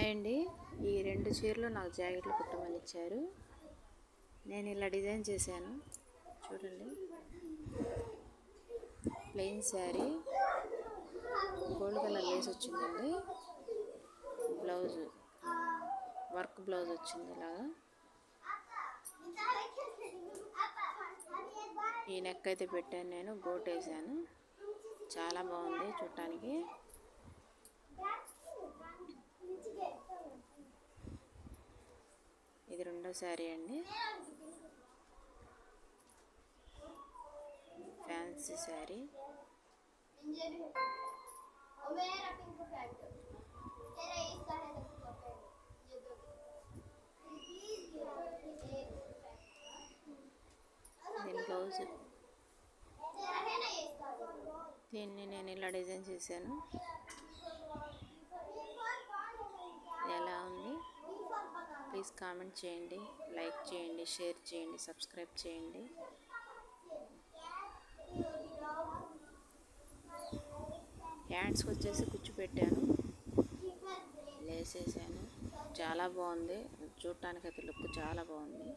Hi అండి. ఈ రెండు చీరలు నాకు జాకెట్లు కుట్టమని ఇచ్చారు. నేను ఇలా డిజైన్ చేశాను. చూడండి. Plain sari. Gold colour lace వచ్చిందండి. బ్లౌజ్. వర్క్ బ్లౌజ్ వచ్చింది ఇలాగా. ఈ నెక్ అయితే పెట్టాను నేను. గోట్ వేసాను. చాలా బాగుంది చూడటానికి. రెండో శారీ అండి. ఫ్యాన్సీ శారీ. బ్లౌజ్ దీన్ని నేను ఇలా డిజైన్ చేశాను. ప్లీజ్ కామెంట్ చేయండి లైక్ చేయండి షేర్ చేయండి సబ్స్క్రైబ్ చేయండి. హ్యాండ్స్ వచ్చేసి కుచ్చు పెట్టాను లేసేసాను. చాలా బాగుంది. చూడటానికి అయితే లుక్ చాలా బాగుంది.